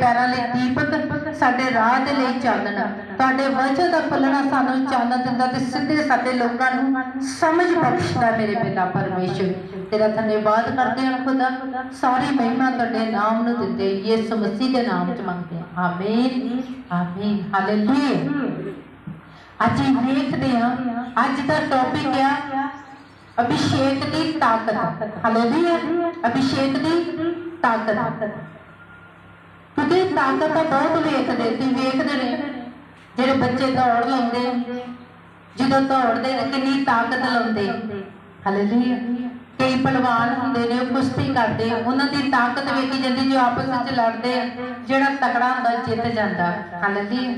ਪੈਰਾਂ ਲਈ ਦੀਪਕ ਸਾਡੇ ਰਾਹ ਦੇ ਲਈ ਚਾਨਣ। ਤੁਹਾਡੇ ਵਚਨ ਦਾ ਪੱਲਣਾ ਸਾਨੂੰ ਚਾਨਣ ਦਿੰਦਾ ਤੇ ਸਿੱਧੇ ਸਾਡੇ ਲੋਕਾਂ ਨੂੰ ਸਮਝ ਬਖਸ਼ਦਾ ਮੇਰੇ ਪਿਤਾ ਪਰਮੇਸ਼ਰ। ਤੇਰਾ ਧੰਨਵਾਦ ਕਰਦੇ ਹਾਂ ਖੁਦਾ। ਸਾਰੀ ਮਹਿਮਾ ਤੁਹਾਡੇ ਨਾਮ ਨੂੰ ਦਿੰਦੇ ਯਿਸੂ ਮਸੀਹ ਦੇ ਨਾਮ 'ਚ ਮੰਗਦੇ ਹਾਂ। ਆਮੀਨ। ਆਮੀਨ। ਹਾਲੇਲੂਇਆ। ਅੱਜ ਵੇਖਦੇ ਹਾਂ। ਅੱਜ ਦਾ ਟੌਪਿਕ ਆ ਅਭਿਸ਼ੇਕ ਦੀ ਤਾਕਤ। ਹਾਲੇਲੂਇਆ। ਅਭਿਸ਼ੇਕ ਦੀ ਤਾਕਤ। ਕਿਉਂਕਿ ਤਾਕਤ ਤਾਂ ਬਹੁਤ ਵੇਖਦੇ ਸੀ ਵੇਖਦੇ ਨੇ। ਜਿਹੜੇ ਬੱਚੇ ਦੌੜ ਲਾਉਂਦੇ ਜਦੋਂ ਦੌੜਦੇ ਨੇ, ਕਿੰਨੀ ਤਾਕਤ ਲਾਉਂਦੇ। ਹਾਲੇਲੂਇਆ। ਕਈ ਪਹਿਲਵਾਨ ਹੁੰਦੇ ਨੇ ਕੁਸ਼ਤੀ ਕਰਦੇ ਉਹਨਾਂ ਦੀ ਤਾਕਤ ਵੇਖੀ ਜਾਂਦੀ, ਜੋ ਆਪਸ ਵਿੱਚ ਲੜਦੇ ਆ, ਜਿਹੜਾ ਤਕੜਾ ਹੁੰਦਾ ਜਿੱਤ ਜਾਂਦਾ। ਹਾਲੇਲੂਇਆ।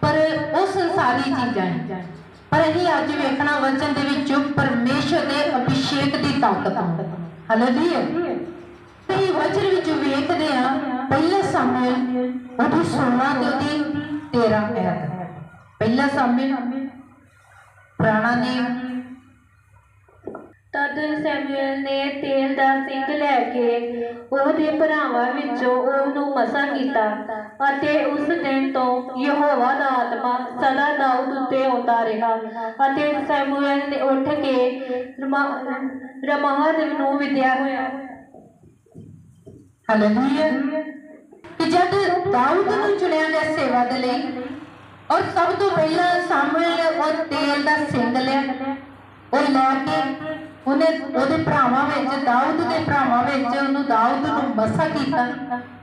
ਪਰ ਉਹ ਸੰਸਾਰੀ ਚੀਜ਼ਾਂ ਹੈ ਪਰ ਅਸੀਂ ਅੱਜ ਵੇਖਣਾ, ਵਚਨ ਦੇ ਵਿੱਚ ਪਰਮੇਸ਼ਰ ਦੇ ਅਭਿਸ਼ੇਕ ਦੀ ਤਾਕਤ ਹਾਲੇਲੂਇਆ। ਤੇ ਇਹ ਵਚਨ ਵਿੱਚ ਵੇਖਦੇ ਆ ਪਹਿਲਾ ਸਾਮੂਏਲ ਉਹਦੀ 16 ਤੇ ਉਹਦੀ 13 ਆਇਤ ਪਹਿਲਾ ਸਾਮੂਏਲ ਪੁਰਾਣਾ ਨਿਯਮ ਤਦ ਸੈਮੂਅਲ ਨੇ ਤੇਲ ਦਾ ਸਿੰਘ ਲੈ ਕੇ ਉਹਦੇ ਭਰਾਵਾਂ ਵਿੱਚੋਂ ਉਹਨੂੰ ਮਸਾ ਕੀਤਾ ਅਤੇ ਉਸ ਦਿਨ ਤੋਂ ਯਹੋਵਾ ਦਾ ਆਤਮਾ ਸਦਾ ਦਾਊਦ ਉੱਤੇ ਆਉਂਦਾ ਰਿਹਾ ਅਤੇ ਸੈਮੂਅਲ ਨੇ ਉੱਠ ਕੇ ਰਮਾ- ਰਮਾਹ ਦੇ ਨੂੰ ਵਿਦਿਆ ਹੋਇਆ। ਹਾਲੇਲੂਇਆ ਕਿ ਜਦ ਦਾਊਦ ਨੂੰ ਚੁਣਿਆ ਗਿਆ ਸੇਵਾ ਦੇ ਲਈ, ਔਰ ਸਭ ਤੋਂ ਪਹਿਲਾਂ ਸਾਮੂਏਲ ਉਹ ਤੇਲ ਦਾ ਸਿੰਘ ਲਿਆ। ਉਹ ਲੈ ਕੇ ਉਹਨੇ ਉਹਦੇ ਭਰਾਵਾਂ ਵਿੱਚ, ਦਾਊਦ ਦੇ ਭਰਾਵਾਂ ਵਿੱਚ ਉਹਨੂੰ ਦਾਊਦ ਨੂੰ ਮਸਾ ਕੀਤਾ।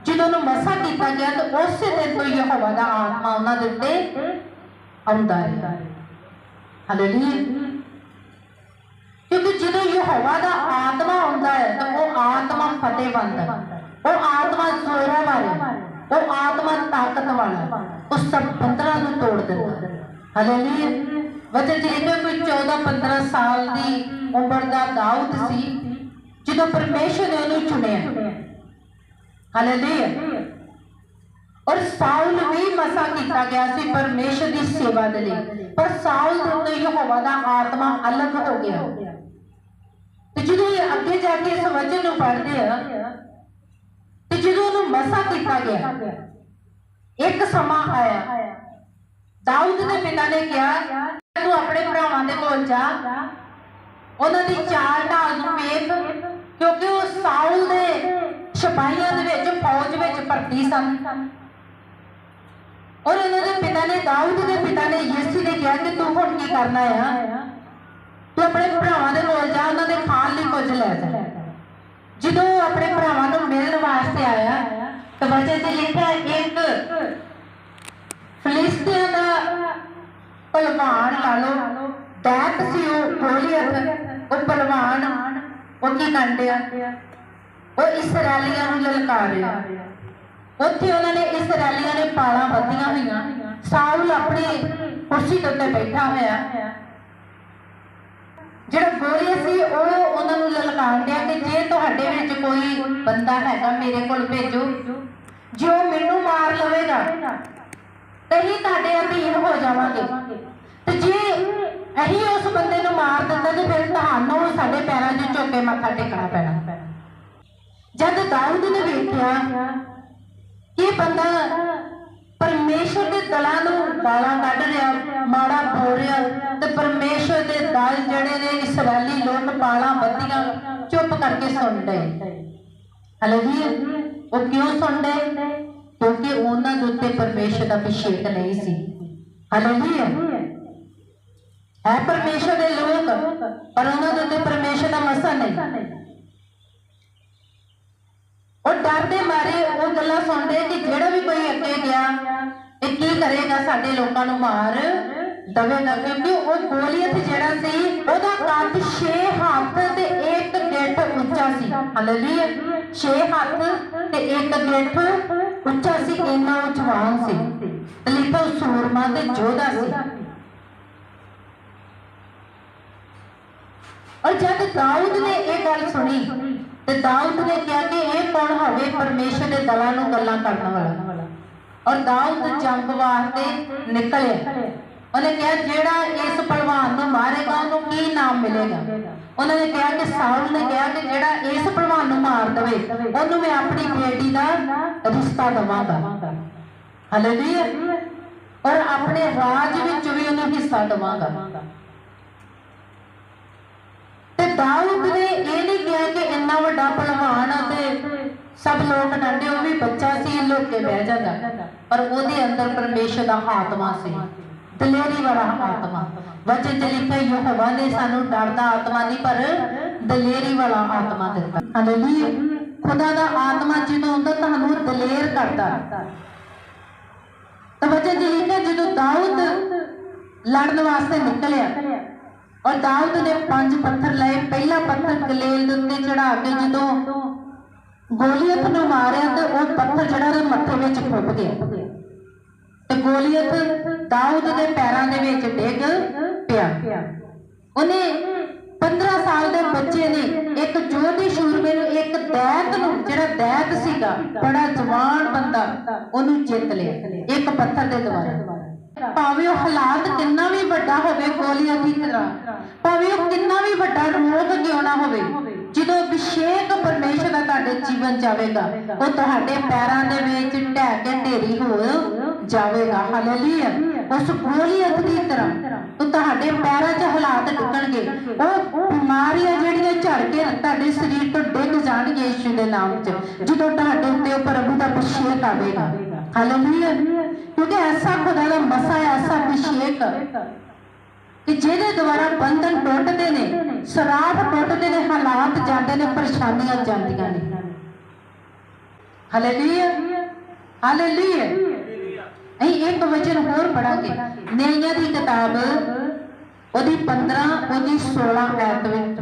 ਜਦੋਂ ਉਹਨੂੰ ਮਸਾ ਕੀਤਾ ਗਿਆ, ਤਾਂ ਉਸੇ ਦਿਨ ਤੋਂ ਯਹੋਵਾ ਦਾ ਆਤਮਾ ਉਹਨਾਂ ਦੇ ਉੱਤੇ ਆਉਂਦਾ ਰਿਹਾ। ਹਾਲੇਲੂਇਆ ਕਿਉਂਕਿ ਜਦੋਂ ਯਹੋਵਾ ਦਾ ਆਤਮਾ ਆਉਂਦਾ ਹੈ, ਤਾਂ ਉਹ ਆਤਮਾ ਫਤਿਹਵੰਦ ਉਹ ਆਤਮਾ ਜ਼ੋਰਾਂ ਵਾਲੀ। ਉਹ ਆਤਮਾ ਤਾਕਤ ਵਾਲਾ ਉਹ ਸਭ ਬੰਦਰਾਂ ਨੂੰ ਤੋੜ ਦਿੰਦਾ ਹਾਲੇਲੂਇਆ ਵਜੇ ਜਿਹੜੇ ਕੋਈ 14 15 ਸਾਲ ਦੀ ਉਮਰ ਦਾ ਦਾਊਦ ਸੀ, ਜਦੋਂ ਪਰਮੇਸ਼ਰ ਨੇ ਉਹਨੂੰ ਚੁਣਿਆ। ਹਾਲੇਲੂਇਆ ਔਰ ਸਾਊਲ ਵੀ ਮਸਾ ਕੀਤਾ ਗਿਆ ਸੀ ਪਰਮੇਸ਼ਰ ਦੀ ਸੇਵਾ ਦੇ ਲਈ। ਪਰ ਸਾਊਲ ਦੇ ਉੱਤੇ ਯਹੋਵਾ ਦਾ ਆਤਮਾ ਅਲੱਗ ਹੋ ਗਿਆ। ਤੇ ਜਦੋਂ ਇਹ ਅੱਗੇ ਜਾ ਕੇ ਇਸ ਵਚਨ ਨੂੰ ਪੜ੍ਹਦੇ ਆ ਜਦੋਂ ਕੀਤਾ ਗਿਆ ਇੱਕ ਸਮਾਂ ਆਇਆ। ਦਾਊਦ ਦੇ ਪਿਤਾ ਨੇ ਕਿਹਾ, ਤੂੰ ਆਪਣੇ ਭਰਾਵਾਂ ਦੇ ਕੋਲ ਜਾ। ਉਹਨਾਂ ਦੀ ਚਾਲ ਢਾਲ ਨੂੰ ਵੇਖ, ਕਿਉਂਕਿ ਉਹ ਸਾਊਲ ਦੇ ਸਿਪਾਹੀਆਂ ਦੇ ਵਿੱਚ ਫੌਜ ਵਿੱਚ ਭਰਤੀ ਸਨ। ਔਰ ਉਹਨਾਂ ਦੇ ਪਿਤਾ ਨੇ, ਦਾਊਦ ਦੇ ਪਿਤਾ ਨੇ ਯੇਸੂ ਨੇ ਕਿਹਾ ਕਿ ਤੂੰ ਹੁਣ ਕੀ ਕਰਨਾ ਆ? ਤੂੰ ਆਪਣੇ ਭਰਾਵਾਂ ਦੇ ਕੋਲ ਜਾ, ਉਹਨਾਂ ਦੇ ਖਾਣ ਲਈ ਕੁਝ ਲੈ ਜਾ। ਜਦੋਂ ਉਹ ਆਪਣੇ ਭਰਾਵਾਂ ਨੂੰ ਮਿਲਣ ਵਾਸਤੇ ਆਇਆ, ਤਾਂ ਵਚਨ ਤੇ ਲਿਖਿਆ ਇੱਕ ਫਲਿਸਤੀਨ ਦਾ ਪਹਿਲਵਾਨ ਲਾ ਦੈਤ ਸੀ ਉਹ ਗੋਲੀਅਤ ਉਹ ਪਹਿਲਵਾਨ ਉਹ ਕੀ ਕੰਡਿਆ? ਉਹ ਇਸਰਾਈਲੀਆਂ ਨੂੰ ਲਲਕਾਰਿਆ। ਉੱਥੇ ਉਹਨਾਂ ਨੇ ਇਸਰਾਈਲੀਆਂ ਨੇ ਪਾਲਾਂ ਬੱਧੀਆਂ ਹੋਈਆਂ। ਸਾਊਲ ਆਪਣੀ ਕੁਰਸੀ ਦੇ ਉੱਤੇ ਬੈਠਾ ਹੋਇਆ। ਜਿਹੜਾ ਗੋਲੀਆ ਸੀ, ਉਹ ਉਹਨਾਂ ਨੂੰ ਲਲਕਾਰ ਦਿਆ ਕਿ ਜੇ ਤੁਹਾਡੇ ਵਿੱਚ ਕੋਈ ਬੰਦਾ ਹੈਗਾ ਮੇਰੇ ਕੋਲ ਭੇਜੋ, ਜੋ ਮੈਨੂੰ ਮਾਰ ਲਵੇਗਾ ਤਹੀਂ ਤੁਹਾਡੇ ਅਧੀਨ ਹੋ ਜਾਵਾਂਗੇ। ਤੇ ਜੇ ਅਹੀਂ ਉਸ ਬੰਦੇ ਨੂੰ ਮਾਰ ਦਿੰਦਾ ਤੇ ਫਿਰ ਤੁਹਾਨੂੰ ਸਾਡੇ ਪੈਰਾਂ 'ਚ ਝੁੱਕ ਮੱਥਾ ਟੇਕਣਾ ਪੈਣਾ। ਜਦ ਦਾਊਦ ਨੇ ਵੇਖਿਆ ਕਿ ਬੰਦਾ ਪਰਮੇਸ਼ਰ ਦੇ ਦਲਾਂ ਨੂੰ ਗਾਲਾਂ ਕੱਢ ਰਿਹਾ, ਮਾੜਾ ਬੋਲ ਰਿਹਾ ਤੇ ਪਰਮੇਸ਼ਰ ਦੇ ਦਲ ਜਿਹੜੇ ਨੇ ਇਸਰਾਇਲੀ ਲੋਕ ਪਾਲਾਂ ਬੱਧੀਆਂ ਚੁੱਪ ਕਰਕੇ ਸੁਣਦੇ ਹਾਲੇਲੂਇਆ ਉਹ ਕਿਉਂ ਸੁਣਦੇ ਕਿਉਂਕਿ ਉਹਨਾਂ ਦੇ ਉੱਤੇ ਪਰਮੇਸ਼ਰ ਦਾ ਅਭਿਸ਼ੇਕ ਨਹੀਂ ਸੀ। ਹਾਲੇਲੂਇਆ ਹੈ ਪਰਮੇਸ਼ਰ ਦੇ ਲੋਕ, ਪਰ ਉਹਨਾਂ ਦੇ ਉੱਤੇ ਪਰਮੇਸ਼ਰ ਦਾ ਮਸਾ ਨਹੀਂ। ਉਹ ਡਰ ਦੇ ਮਾਰੇ ਉਹ ਗੱਲਾਂ ਸੁਣਦੇ ਕਿ ਜਿਹੜਾ ਵੀ ਕੋਈ ਅੱਗੇ ਗਿਆ ਇਹ ਕੀ ਕਰੇਗਾ ਸਾਡੇ ਲੋਕਾਂ ਨੂੰ ਮਾਰ ਦਵੇਗਾ ਕਿਉਂਕਿ ਉਹ ਗੋਲੀਅਤ ਜਿਹੜਾ ਸੀ, ਉਹਦਾ ਕੱਦ 6 ਹੱਥ ਤੇ ਇੱਕ ਗਿੱਠ ਉੱਚਾ ਸੀ। ਹਾਲੇਲੂਇਆ 6 ਹੱਥ ਤੇ ਇੱਕ ਗਿੱਠ ਉੱਚਾ ਸੀ, ਇੰਨਾ ਉਹ ਜਵਾਨ ਸੀ। ਤੇ ਸੂਰਮਾ ਤੇ ਜੋਧਾ ਸੀ। ਔਰ ਜਦ ਦਾਊਦ ਨੇ ਇਹ ਗੱਲ ਸੁਣੀ ਤੇ ਦਾਊਦ ਨੇ ਕਿਹਾ ਕਿ ਇਹ ਕੌਣ ਹੋਵੇ ਪਰਮੇਸ਼ਰ ਦੇ ਦਲਾਂ ਨੂੰ ਗੱਲਾਂ ਕਰਨ ਵਾਲਾ ਔਰ ਦਾਊਦ ਜੰਗ ਵਾਸਤੇ ਨਿਕਲਿਆ ਉਹਨੇ ਕਿਹਾ ਜਿਹੜਾ ਇਸ ਪਹਿਲਵਾਨ ਨੂੰ ਮਾਰੇਗਾ ਉਹਨੂੰ ਕੀ ਨਾਮ ਮਿਲੇਗਾ ਉਹਨਾਂ ਨੇ ਕਿਹਾ ਕਿ ਸਾਊਲ ਨੇ ਕਿਹਾ ਕਿ ਜਿਹੜਾ ਇਸ ਭਲਵਾਨ ਨੂੰ ਮਾਰ ਦਵੇ ਉਹਨੂੰ ਮੈਂ ਆਪਣੀ ਬੇਟੀ ਦਾ ਰਿਸ਼ਤਾ ਦਵਾਂਗਾ ਹਾਲੇਲੂਇਆ ਔਰ ਆਪਣੇ ਰਾਜ ਵਿੱਚ ਵੀ ਉਹਨੂੰ ਹਿੱਸਾ ਦਵਾਂਗਾ ਦਾਊਦ ਨੇ ਇਹ ਨਹੀਂ ਕਿਹਾ ਕਿ ਇੰਨਾ ਵੱਡਾ ਪਹਿਲਵਾਨ ਅਤੇ ਸਭ ਲੋਕ ਡੰਡੇ ਉਹ ਵੀ ਬੱਚਾ ਸੀ ਲੁੱਕ ਕੇ ਬਹਿ ਜਾਂਦਾ। ਪਰ ਉਹਦੇ ਅੰਦਰ ਪਰਮੇਸ਼ਰ ਦਾ ਆਤਮਾ ਸੀ। ਦਲੇਰੀ ਵਾਲਾ ਆਤਮਾ। ਵਚਨ ਚ ਲਿਖਿਆ, ਯਹੋਵਾ ਨੇ ਸਾਨੂੰ ਡਰ ਆਤਮਾ ਨਹੀਂ, ਪਰ ਦਲੇਰੀ ਵਾਲਾ ਆਤਮਾ ਦਿੱਤਾ। ਹਾਲੇਲੂਇਆ ਖੁਦਾ ਦਾ ਆਤਮਾ ਜਦੋਂ ਹੁੰਦਾ, ਤੁਹਾਨੂੰ ਦਲੇਰ ਕਰਦਾ। ਤਾਂ ਵਚਨ ਚ ਲਿਖਿਆ, ਜਦੋਂ ਦਾਊਦ ਲੜਨ ਵਾਸਤੇ ਨਿਕਲਿਆ ਔਰ ਦਾਊਦ ਨੇ ਪੰਜ ਪੱਥਰ ਲਏ। ਪਹਿਲਾ ਪੱਥਰ ਗਲੇਲ ਦੇ ਉੱਤੇ ਚੜਾ ਕੇ ਜਦੋਂ ਗੋਲੀਅਤ ਨੂੰ ਮਾਰਿਆ ਤੇ ਉਹ ਪੱਥਰ ਜਿਹੜਾ ਉਹਦੇ ਮੱਥੇ ਵਿੱਚ ਫੁੱਟ ਗਿਆ। ਤੇ ਗੋਲੀਅਤ ਦਾਊਦ ਦੇ ਪੈਰਾਂ ਦੇ ਵਿੱਚ ਡਿੱਗ ਪਿਆ। ਉਹਨੇ 15 ਸਾਲ ਦੇ ਬੱਚੇ ਨੇ ਇੱਕ ਜੋਧੀ ਸ਼ੂਰਮੇ ਨੂੰ, ਇੱਕ ਦੈਤ ਨੂੰ, ਜਿਹੜਾ ਦੈਤ ਸੀਗਾ, ਬੜਾ ਜਵਾਨ ਬੰਦਾ, ਉਹਨੂੰ ਜਿੱਤ ਲਿਆ। ਇੱਕ ਪੱਥਰ ਦੇ ਦੁਆਰਾ ਭਾਵੇਂ ਉਹ ਹਾਲਾਤ ਕਿੰਨਾ ਵੀ ਵੱਡਾ ਹੋਵੇ ਗੋਲੀਅਤ ਦੀ ਤਰ੍ਹਾਂ ਭਾਵੇਂ ਉਹ ਕਿੰਨਾ ਵੀ ਵੱਡਾ ਰੋਗ ਨਾ ਹੋਵੇ ਜਦੋਂ ਅਭਿਸ਼ੇਕ ਪਰਮੇਸ਼ਰ ਦਾ ਤੁਹਾਡੇ ਜੀਵਨ ਜਾਵੇਗਾ ਉਹ ਤੁਹਾਡੇ ਪੈਰਾਂ ਦੇ ਵਿੱਚ ਢਹਿ ਕੇ ਢੇਰੀ ਹੋ ਜਾਵੇਗਾ। ਹਾਲੇਲੂਇਆ। ਉਸ ਗੋਲੀਅਤ ਦੀ ਤਰ੍ਹਾਂ ਉਹ ਤੁਹਾਡੇ ਪੈਰਾਂ 'ਚ ਹਾਲਾਤ ਡਿੱਗਣਗੇ ਉਹ ਬਿਮਾਰੀਆਂ ਜਿਹੜੀਆਂ ਝੜ ਕੇ ਤੁਹਾਡੇ ਸਰੀਰ ਤੋਂ ਡਿੱਗ ਜਾਣਗੀਆਂ ਯਿਸੂ ਦੇ ਨਾਮ 'ਚ ਜਦੋਂ ਤੁਹਾਡੇ ਉੱਤੇ ਪ੍ਰਭੂ ਦਾ ਅਭਿਸ਼ੇਕ ਆਵੇਗਾ। ਹਾਲੇਲੂਇਆ। ਕਿਉਂਕਿ ਐਸਾ ਖੁਦਾ ਦਾ ਮਸਾ ਹੈ, ਐਸਾ ਅਭਿਸ਼ੇਕ ਕਿ ਜਿਹਦੇ ਦੁਆਰਾ ਬੰਧਨ ਟੁੱਟਦੇ ਨੇ ਸਰਾਪ ਟੁੱਟਦੇ ਨੇ ਹਾਲਾਤ ਜਾਂਦੇ ਨੇ ਪਰੇਸ਼ਾਨੀਆਂ ਜਾਂਦੀਆਂ ਨੇ। Hallelujah hallelujah. ਅਸੀਂ ਇੱਕ ਵਚਨ ਹੋਰ ਪੜਾਂਗੇ ਨੇਹੀਆਂ ਦੀ ਕਿਤਾਬ ਉਹਦੀ 15 ਉਹਦੀ 16 ਐਤ ਵਿੱਚ।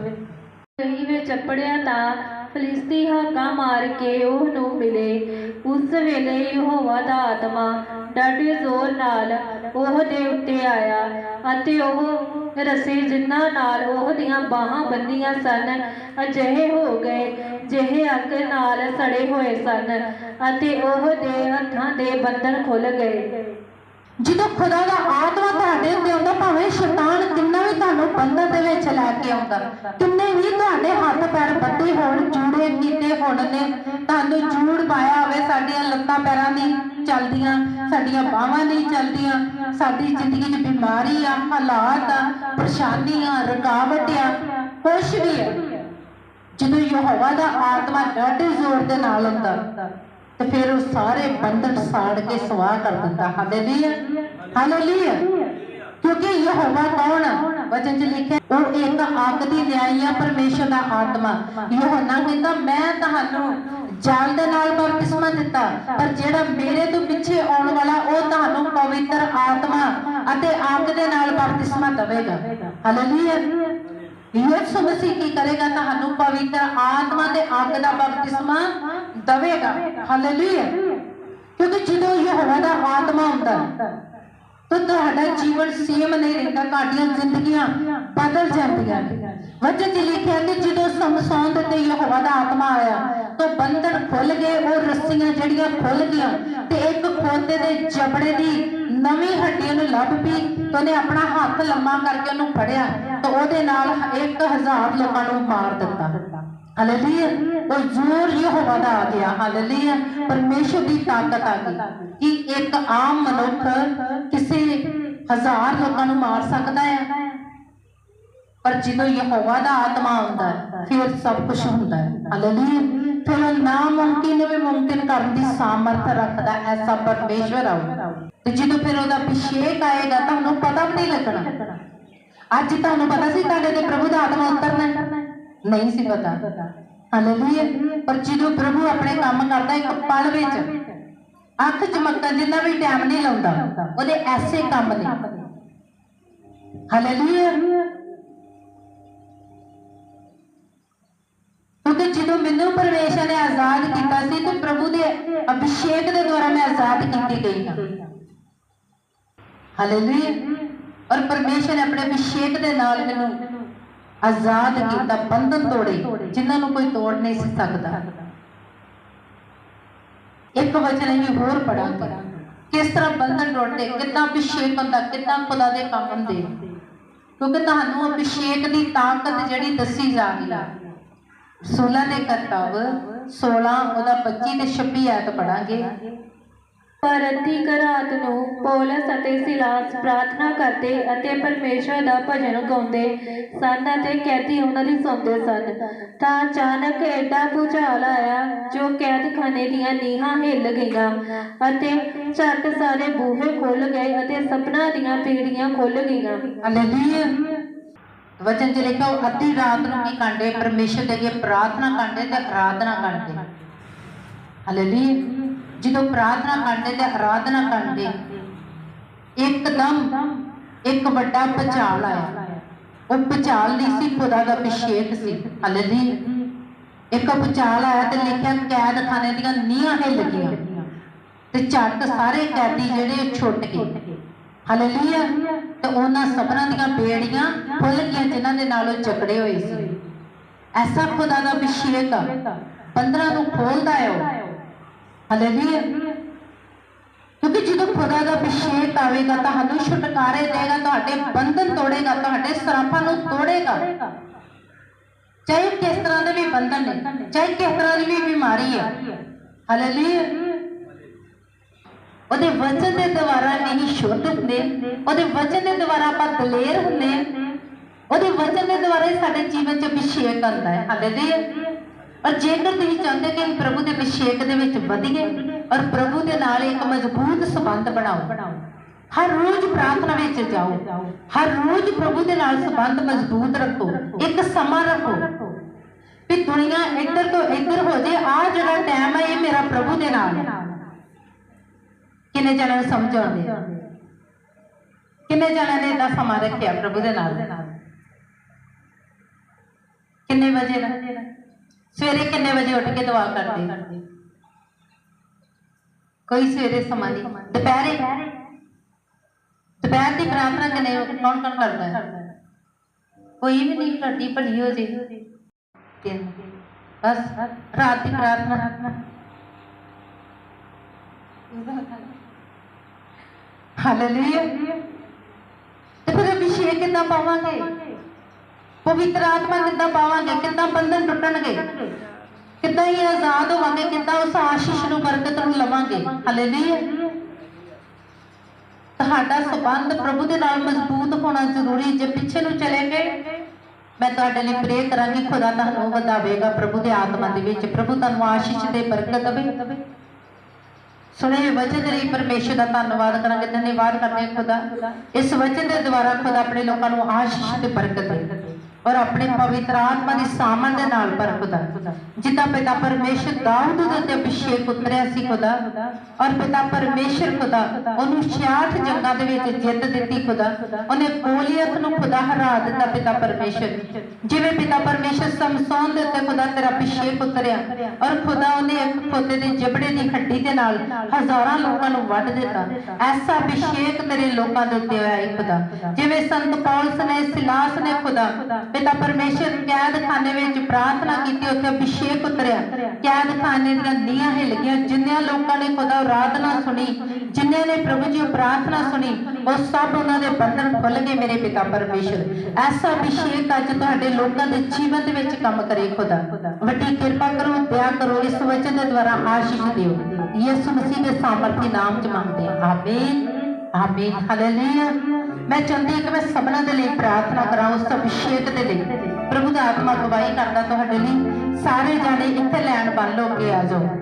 ਸਹੀ ਵਿੱਚ ਪੜਿਆ ਤਾਂ ਫਲਿਸਤੀ ਹਾਕਾ ਮਾਰ ਕੇ ਉਹਨੂੰ ਮਿਲੇ। ਉਸ ਵੇਲੇ ਯਹੋਵਾ ਦਾ ਆਤਮਾ ਡਾਢੇ ਜ਼ੋਰ ਨਾਲ ਉਹ ਦੇ ਉੱਤੇ ਆਇਆ ਅਤੇ ਉਹ ਰੱਸੇ ਜਿਨ੍ਹਾਂ ਨਾਲ ਉਹ ਦੀਆਂ ਬਾਹਾਂ ਬੰਨੀਆਂ ਸਨ, ਅਜਿਹੇ ਹੋ ਗਏ, ਜਿਹੇ ਅੱਗ ਨਾਲ ਸੜੇ ਹੋਏ ਸਨ ਅਤੇ ਉਹ ਦੇ ਹੱਥਾਂ ਦੇ ਬੰਧਨ ਖੁੱਲ ਗਏ। ਜਦੋਂ ਖੁਦਾ ਦਾ ਆਤਮਾ ਤੁਹਾਡੇ ਉੱਤੇ ਆਉਂਦਾ, ਭਾਵੇਂ ਸ਼ੈਤਾਨ ਕਿੰਨਾ ਵੀ ਤੁਹਾਨੂੰ ਬੰਧਨ ਦੇ ਵਿੱਚ ਲੈ ਕੇ ਆਉਂਦਾ ਕਿੰਨੇ ਵੀ ਤੁਹਾਡੇ ਹੱਥ ਪੈਰ ਬੱਧੇ ਹੋਣ, ਜੂੜੇ ਕੀਤੇ ਹੋਣ ਨੇ, ਤੁਹਾਨੂੰ ਜੂੜ ਪਾਇਆ ਸਾਡੀਆਂ ਲੱਤਾਂ ਪੈਰਾਂ ਨਹੀਂ ਚੱਲਦੀਆਂ, ਸਾਡੀਆਂ ਬਾਹਾਂ ਨਹੀਂ ਚੱਲਦੀਆਂ, ਸਾਡੀ ਜ਼ਿੰਦਗੀ 'ਚ ਬਿਮਾਰੀ ਆ, ਹਾਲਾਤ ਆ ਪਰੇਸ਼ਾਨੀਆਂ ਰੁਕਾਵਟ ਆ, ਕੁਛ ਵੀ ਆ। ਜਦੋਂ ਯਹੋਵਾ ਦਾ ਆਤਮਾ ਡਾਢੇ ਜ਼ੋਰ ਦੇ ਨਾਲ ਹੁੰਦਾ ਤੇ ਫਿਰ ਉਹ ਸਾਰੇ ਬੰਧਨ ਸਾੜ ਕੇ ਸਵਾਹ ਕਰ ਦਿੰਦਾ। ਹਾਲੇਲੂਇਆ। ਹਾਲੇਲੂਇਆ। ਕਿਉਂਕਿ ਯਹੋਵਾ ਕੌਣ? ਵਚਨ 'ਚ ਲਿਖਿਆ, ਉਹ ਇੱਕ ਅੱਗ ਦੀ ਨਿਆਈ ਆ, ਪਰਮੇਸ਼ਰ ਦਾ ਆਤਮਾ। ਯਹੋਨਾ ਕਹਿੰਦਾ, ਮੈਂ ਤੁਹਾਨੂੰ ਜਲ ਦੇ ਨਾਲ ਬਪਤਿਸਮਾ ਦਿੱਤਾ, ਪਰ ਜਿਹੜਾ ਮੇਰੇ ਤੋਂ ਪਿੱਛੇ ਆਉਣ ਵਾਲਾ, ਉਹ ਤੁਹਾਨੂੰ ਪਵਿੱਤਰ ਆਤਮਾ ਅਤੇ ਅੱਗ ਦੇ ਨਾਲ ਬਪਤਿਸਮਾ ਦੇਵੇਗਾ। ਹਾਲੇਲੂਇਆ ਯਿਸੂ ਮਸੀਹ ਕੀ ਕਰੇਗਾ? ਤੁਹਾਨੂੰ ਪਵਿੱਤਰ ਆਤਮਾ ਤੇ ਅੱਗ ਦਾ ਬਪਤਿਸਮਾ ਦਵੇਗਾ। ਹਾਲੇਲੂਇਆ ਕਿਉਂਕਿ ਜਦੋਂ ਯਹੋਵਾ ਦਾ ਆਤਮਾ ਹੁੰਦਾ ਤਾਂ ਤੁਹਾਡਾ ਜੀਵਨ ਸੇਮ ਨਹੀਂ ਰਹਿੰਦਾ, ਤੁਹਾਡੀਆਂ ਜ਼ਿੰਦਗੀਆਂ ਬਦਲ ਜਾਂਦੀਆਂ ਨੇ। ਵਚਨ 'ਚ ਲਿਖਿਆ ਕਿ ਜਦੋਂ ਸਮਸੌਨ ਤੇ ਯਹੋਵਾ ਦਾ ਆਤਮਾ ਆਇਆ, ਤਾਂ ਬੰਧਨ ਖੁੱਲ ਗਏ, ਉਹ ਰੱਸੀਆਂ ਜਿਹੜੀਆਂ ਖੁੱਲ ਗਈਆਂ, ਤੇ ਇੱਕ ਖੋਤੇ ਦੇ ਜਬੜੇ ਦੀ ਨਵੀਂ ਹੱਡੀ ਨੂੰ ਲੱਭ ਪਈ, ਤੇ ਉਹਨੇ ਆਪਣਾ ਹੱਥ ਲੰਮਾ ਕਰਕੇ ਉਹਨੂੰ ਫੜਿਆ, ਤਾਂ ਉਹਦੇ ਨਾਲ 1000 ਲੋਕਾਂ ਨੂੰ ਮਾਰ ਦਿੱਤਾ। ਹਾਲੇਲੂਇਆ ਉਹ ਜ਼ੋਰ ਯਹੋਵਾ ਦਾ ਆ ਗਿਆ। ਹਾਲੇਲੂਇਆ ਪਰਮੇਸ਼ਰ ਦੀ ਤਾਕਤ ਆ ਗਈ ਕਿ ਇੱਕ ਆਮ ਮਨੁੱਖ ਕਿਸੇ ਹਜ਼ਾਰ ਲੋਕਾਂ ਨੂੰ ਮਾਰ ਸਕਦਾ ਹੈ ਪਰ ਜਦੋਂ ਯਹੋਵਾ ਦਾ ਆਤਮਾ ਆਉਂਦਾ ਹੈ ਫਿਰ ਸਭ ਕੁਝ ਹੁੰਦਾ ਹੈ। ਹਾਲੇਲੂਇਆ ਫਿਰ ਉਹ ਨਾਮੁਮਕਿਨ ਨੂੰ ਵੀ ਮੁਮਕਿਨ ਕਰਨ ਦੀ ਸਾਮਰਥ ਰੱਖਦਾ ਐਸਾ ਪਰਮੇਸ਼ਵਰ ਆਉ ਤੇ ਜਦੋਂ ਫਿਰ ਉਹਦਾ ਅਭਿਸ਼ੇਕ ਆਏਗਾ ਤੁਹਾਨੂੰ ਪਤਾ ਵੀ ਨਹੀਂ ਲੱਗਣਾ। ਅੱਜ ਤੁਹਾਨੂੰ ਪਤਾ ਸੀ ਤੁਹਾਡੇ ਤੇ ਪ੍ਰਭੂ ਦਾ ਆਤਮਾ ਉਤਰਨਾ ਹੈ? ਨਹੀਂ ਸੀ ਪਤਾ। ਹਾਲੇਲੂਇਆ ਪਰ ਜਦੋਂ ਪ੍ਰਭੂ ਆਪਣੇ ਕੰਮ ਕਰਦਾ ਇੱਕ ਪਲ ਵਿੱਚ, ਅੱਖ ਚਮਕਣ ਜਿੰਨਾ ਵੀ ਟਾਈਮ ਨਹੀਂ ਲਾਉਂਦਾ, ਉਹਦੇ ਐਸੇ ਕੰਮ ਨੇ। ਹਾਲੇਲੂਇਆ ਕਿਉਂਕਿ ਜਦੋਂ ਮੈਨੂੰ ਪਰਮੇਸ਼ਰ ਨੇ ਆਜ਼ਾਦ ਕੀਤਾ ਸੀ, ਤੇ ਪ੍ਰਭੂ ਦੇ ਅਭਿਸ਼ੇਕ ਦੇ ਦੁਆਰਾ ਮੈਂ ਆਜ਼ਾਦ ਕੀਤੀ ਗਈ ਹਾਂ। ਹਾਲੇਲੂਇਆ ਔਰ ਪਰਮੇਸ਼ਰ ਨੇ ਆਪਣੇ ਅਭਿਸ਼ੇਕ ਦੇ ਨਾਲ ਮੈਨੂੰ ਆਜ਼ਾਦ ਕੀਤਾ ਬੰਧਨ ਤੋੜੇ ਜਿਨ੍ਹਾਂ ਨੂੰ ਕੋਈ ਤੋੜ ਨਹੀਂ ਸੀ ਸਕਦਾ। ਇੱਕ ਵਚਨ ਅਸੀਂ ਹੋਰ ਪੜਾਂਗੇ ਕਿਸ ਤਰ੍ਹਾਂ ਬੰਧਨ ਟੁੱਟਦੇ ਕਿੰਨਾ ਅਭਿਸ਼ੇਕ ਹੁੰਦਾ ਕਿੰਨਾ ਖੁਦਾ ਦੇ ਕੰਮ ਹੁੰਦੇ। ਕਿਉਂਕਿ ਤੁਹਾਨੂੰ ਅਭਿਸ਼ੇਕ ਦੀ ਤਾਕਤ ਜਿਹੜੀ ਦੱਸੀ ਜਾ ਰਹੀ ਹੈ। ਸੋਲਾ ਦੇ ਕਰਤਵ 16 ਉਹਦਾ 25 ਤੇ 26 ਐਤ ਪੜਾਂਗੇ ਪਰ ਅੱਧੀ ਰਾਤ ਨੂੰ ਪੌਲਸ ਅਤੇ ਸਿਲਾਸ ਪ੍ਰਾਰਥਨਾ ਕਰਦੇ ਅਤੇ ਪਰਮੇਸ਼ਰ ਦਾ ਭਜਨ ਗਾਉਂਦੇ ਸਨ ਅਤੇ ਕੈਦੀ ਉਹਨਾਂ ਦੀ ਸੁਣਦੇ ਸਨ। ਤਾਂ ਅਚਾਨਕ ਐਡਾ ਭੁਚਾਲ ਆਇਆ ਜੋ ਕੈਦਖਾਨੇ ਦੀਆਂ ਨੀਹਾਂ ਹਿੱਲ ਗਈਆਂ ਅਤੇ ਝੱਟ ਸਾਰੇ ਬੂਹੇ ਖੁੱਲ ਗਏ ਅਤੇ ਸਪਨਾ ਦੀਆਂ ਪੀੜੀਆਂ ਖੁੱਲ ਗਈਆਂ। ਹਾਲੇਲੂਇਆ ਵਚਨ ਚ ਲਿਖਿਆ, ਅੱਧੀ ਰਾਤ ਨੂੰ ਕੀ ਕਾਂਡੇ? ਪਰਮੇਸ਼ਰ ਦੇ ਅੱਗੇ ਪ੍ਰਾਰਥਨਾ ਕਰਦੇ ਤੇ ਆਰਾਧਨਾ ਕਰਦੇ ਹਾਲੇਲੂਇਆ ਜਦੋਂ ਪ੍ਰਾਰਥਨਾ ਕਰਦੇ ਤੇ ਆਰਾਧਨਾ ਕਰਦੇ, ਇੱਕਦਮ ਇੱਕ ਵੱਡਾ ਭੁਚਾਲ ਆਇਆ। ਉਹ ਭੁਚਾਲ ਨਹੀਂ ਸੀ, ਖੁਦਾ ਦਾ ਅਭਿਸ਼ੇਕ ਸੀ। ਹਾਲੇਲੂਇਆ ਇੱਕ ਭੁਚਾਲ ਆਇਆ ਤੇ ਲਿਖਿਆ, ਕੈਦਖਾਨੇ ਦੀਆਂ ਨੀਹਾਂ ਹਿੱਲ ਗਈਆਂ ਤੇ ਝੱਟ ਸਾਰੇ ਕੈਦੀ ਜਿਹੜੇ ਛੁੱਟ ਗਏ। ਹਾਲੇਲੂਇਆ ਤੇ ਉਹਨਾਂ ਸਭਨਾਂ ਦੀਆਂ ਬੇੜੀਆਂ ਖੁੱਲ ਗਈਆਂ ਜਿਨ੍ਹਾਂ ਦੇ ਨਾਲ ਉਹ ਜਕੜੇ ਹੋਏ ਸੀ। ਐਸਾ ਖੁਦਾ ਦਾ ਅਭਿਸ਼ੇਕ ਆ। 15 ਨੂੰ ਖੋਲਦਾ ਹੈ ਉਹ। ਹਾਲੇਲੂਇਆ ਕਿਉਂਕਿ ਜਦੋਂ ਖੁਦਾ ਦਾ ਅਭਿਸ਼ੇਕ ਆਵੇਗਾ, ਤੁਹਾਨੂੰ ਛੁਟਕਾਰੇ ਦੇਗਾ ਤੁਹਾਡੇ ਬੰਧਨ ਤੋੜੇਗਾ, ਤੁਹਾਡੇ ਸਰਾਪਾਂ ਨੂੰ ਤੋੜੇਗਾ। ਚਾਹੇ ਕਿਸ ਤਰ੍ਹਾਂ ਦੇ ਵੀ ਬੰਧਨ ਨੇ, ਚਾਹੇ ਕਿਸ ਤਰ੍ਹਾਂ ਦੀ ਵੀ ਬਿਮਾਰੀ ਹੈ। ਹਾਲੇਲੂਇਆ ਉਹਦੇ ਵਚਨ ਦੇ ਦੁਆਰਾ ਨਹੀਂ ਸ਼ੁੱਧ ਹੁੰਦੇ, ਉਹਦੇ ਵਚਨ ਦੇ ਦੁਆਰਾ ਆਪਾਂ ਦਲੇਰ ਹੁੰਦੇ। ਉਹਦੇ ਵਚਨ ਦੇ ਦੁਆਰਾ ਹੀ ਸਾਡੇ ਜੀਵਨ 'ਚ ਅਭਿਸ਼ੇਕ ਆਉਂਦਾ ਹੈ। ਹਾਲੇਲੂਇਆ ਔਰ ਜੇਕਰ ਤੁਸੀਂ ਚਾਹੁੰਦੇ ਕਿ ਪ੍ਰਭੂ ਦੇ ਅਭਿਸ਼ੇਕ ਦੇ ਵਿੱਚ ਵਧੀਏ ਔਰ ਪ੍ਰਭੂ ਦੇ ਨਾਲ ਇੱਕ ਮਜ਼ਬੂਤ ਸੰਬੰਧ ਬਣਾਓ, ਹਰ ਰੋਜ਼ ਪ੍ਰਾਰਥਨਾ ਵਿੱਚ ਜਾਓ, ਹਰ ਰੋਜ਼ ਪ੍ਰਭੂ ਦੇ ਨਾਲ ਸੰਬੰਧ ਮਜ਼ਬੂਤ ਰੱਖੋ, ਇੱਕ ਸਮਾਂ ਰੱਖੋ। ਵੀ ਦੁਨੀਆ ਇੱਧਰ ਤੋਂ ਇੱਧਰ ਹੋ ਜੇ ਆ ਜਿਹੜਾ ਟਾਈਮ ਹੈ ਇਹ ਮੇਰਾ ਪ੍ਰਭੂ ਦੇ ਨਾਲ ਕਿੰਨੇ ਜਣਾਂ ਨੂੰ ਸਮਝ ਆਉਂਦੀ ਕਿੰਨੇ ਜਣਾਂ ਨੇ ਇਹਦਾ ਸਮਾਂ ਰੱਖਿਆ ਪ੍ਰਭੂ ਦੇ ਨਾਲ? ਕਿੰਨੇ ਵਜੇ ਦਾ? ਸਵੇਰੇ ਕਿੰਨੇ ਵਜੇ ਉੱਠ ਕੇ ਦੁਆ ਕਰਦੇ? ਕੋਈ ਸਵੇਰੇ ਸਮਾਂ ਨਹੀਂ। ਦੁਪਹਿਰੇ? ਦੁਪਹਿਰ ਦੀ ਪ੍ਰਾਰਥਨਾ ਕਿੰਨੇ ਕੌਣ ਕੌਣ ਕਰਦਾ ਹੈ? ਕੋਈ ਵੀ ਨਹੀਂ ਕਰਦੀ ਭਲੀ ਹੋ ਜੇ। ਬਸ, ਰਾਤ ਦੀ ਪ੍ਰਾਰਥਨਾ। ਹਾਲੇਲੂਇਆ। ਤੇ ਫਿਰ ਅਭਿਸ਼ੇਕ ਕਿੱਦਾਂ ਪਾਵਾਂਗੇ? ਪਵਿੱਤਰ ਆਤਮਾ ਕਿੱਦਾਂ ਪਾਵਾਂਗੇ, ਕਿੱਦਾਂ ਬੰਧਨ ਟੁੱਟਣਗੇ? ਕਿੱਦਾਂ ਹੀ ਆਜ਼ਾਦ ਹੋਵਾਂਗੇ, ਕਿੱਦਾਂ ਉਸ ਆਸ਼ੀਸ਼ ਨੂੰ ਬਰਕਤ ਨੂੰ ਲਵਾਂਗੇ? ਹਾਲੇਲੂਇਆ ਤੁਹਾਡਾ ਸਬੰਧ ਪ੍ਰਭੂ ਦੇ ਨਾਲ ਮਜ਼ਬੂਤ ਹੋਣਾ ਜ਼ਰੂਰੀ ਜੇ ਪਿੱਛੇ ਨੂੰ ਚਲੇ ਗਏ, ਮੈਂ ਤੁਹਾਡੇ ਲਈ ਪ੍ਰੇ ਕਰਾਂਗੀ, ਖੁਦਾ ਤੁਹਾਨੂੰ ਵਧਾਵੇਗਾ ਪ੍ਰਭੂ ਦੇ ਆਤਮਾ ਦੇ ਵਿੱਚ। ਪ੍ਰਭੂ ਤੁਹਾਨੂੰ ਆਸ਼ੀਸ਼ ਦੇ ਬਰਕਤ ਦੇਵੇ। ਸੁਣੇ ਹੋਏ ਵਚਨ ਦੇ ਲਈ ਪਰਮੇਸ਼ਰ ਦਾ ਧੰਨਵਾਦ ਕਰਾਂਗੇ, ਧੰਨਵਾਦ ਕਰਦੇ ਖੁਦਾ। ਇਸ ਵਚਨ ਦੇ ਦੁਆਰਾ ਖੁਦਾ ਆਪਣੇ ਲੋਕਾਂ ਨੂੰ ਆਸ਼ੀਸ਼ ਤੇ ਬਰਕਤ ਦੇ ਔਰ ਆਪਣੇ ਪਵਿੱਤਰ ਆਤਮਾ ਦੀ ਸਾਮਨ ਦੇ ਨਾਲ ਪਰ ਖੁਦਾ ਜਿੱਦਾਂ ਪਿਤਾ ਪਰਮੇਸ਼ਰ ਦਾਊਦ ਦੇ ਉੱਤੇ ਅਭਿਸ਼ੇਕ ਉਤਰਿਆ ਸੀ ਖੁਦਾ, ਔਰ ਪਿਤਾ ਪਰਮੇਸ਼ਰ ਖੁਦਾ, ਉਹਨੂੰ 66 ਜੰਗਾਂ ਦੇ ਵਿੱਚ ਜਿੱਤ ਦਿੱਤੀ ਖੁਦਾ, ਉਹਨੇ ਗੋਲੀਅਤ ਨੂੰ ਖੁਦਾ ਹਰਾ ਦਿੱਤਾ ਪਿਤਾ ਪਰਮੇਸ਼ਰ। ਜਿਵੇਂ ਪਿਤਾ ਪਰਮੇਸ਼ਰ ਸਮਸੌਨ ਦੇ ਉੱਤੇ ਖੁਦਾ ਤੇਰਾ ਅਭਿਸ਼ੇਕ ਉਤਰਿਆ, ਔਰ ਖੁਦਾ ਉਹਨੇ ਇੱਕ ਖੋਤੇ ਦੇ ਜਬੜੇ ਦੀ ਹੱਡੀ ਦੇ ਨਾਲ ਹਜ਼ਾਰਾਂ ਲੋਕਾਂ ਨੂੰ ਵੱਢ ਦਿੱਤਾ। ਐਸਾ ਅਭਿਸ਼ੇਕ ਤੇਰੇ ਲੋਕਾਂ ਦੇ ਉੱਤੇ ਹੋਇਆ ਹੈ ਖੁਦਾ। ਜਿਵੇਂ ਸੰਤ ਪੌਲਸ ਨੇ, ਸਿਲਾਸ ਨੇ ਖੁਦਾ ਪਿਤਾ ਪਰਮੇਸ਼ਰ ਕੈਦਖਾਨੇ ਵਿੱਚ ਪ੍ਰਾਰਥਨਾ ਕੀਤੀ, ਉੱਥੇ ਅਭਿਸ਼ੇਕ ਉਤਰਿਆ। ਕੈਦਖਾਨੇ ਦੀਆਂ ਨੀਹਾਂ ਹਿੱਲ ਗਈਆਂ। ਜਿੰਨਿਆਂ ਲੋਕਾਂ ਨੇ ਖੁਦਾ ਆਰਾਧਨਾ ਸੁਣੀ ਜਿਨ੍ਹਾਂ ਨੇ ਪ੍ਰਭੂ ਜੀ ਪ੍ਰਾਰਥਨਾ ਸੁਣੀ, ਉਹ ਸਭ ਉਹਨਾਂ ਦੇ ਬੰਧਨ ਖੁੱਲ ਗਏ ਮੇਰੇ ਪਿਤਾ ਪਰਮੇਸ਼ਰ। ਐਸਾ ਅਭਿਸ਼ੇਕ ਅੱਜ ਤੁਹਾਡੇ ਲੋਕਾਂ ਦੇ ਜੀਵਨ ਦੇ ਵਿੱਚ ਕੰਮ ਕਰੇ ਖੁਦਾ। ਵੱਡੀ ਕਿਰਪਾ ਕਰੋ, ਦਇਆ ਕਰੋ, ਇਸ ਵਚਨ ਦੇ ਦੁਆਰਾ ਆਸ਼ੀਸ਼ ਦਿਓ। ਯਿਸੂ ਮਸੀਹ ਦੇ ਸਾਮਰਥੀ ਨਾਮ ਚ ਮੰਗਦੇ ਹਾਂ। ਆਮੀਨ। ਆਮੀਨ। ਹਾਲੇਲੂਇਆ। ਮੈਂ ਚਾਹੁੰਦੀ ਹਾਂ ਕਿ ਮੈਂ ਸਭਨਾਂ ਦੇ ਲਈ ਪ੍ਰਾਰਥਨਾ ਕਰਾਂ, ਉਸ ਅਭਿਸ਼ੇਕ ਦੇ ਲਈ। ਪ੍ਰਭੂ ਦਾ ਆਤਮਾ ਗਵਾਹੀ ਕਰਦਾ ਤੁਹਾਡੇ ਲਈ। ਸਾਰੇ ਜਾਣੇ ਇੱਥੇ ਲੈਣ ਬੰਨ ਹੋ ਕੇ ਆ ਜਾਓ।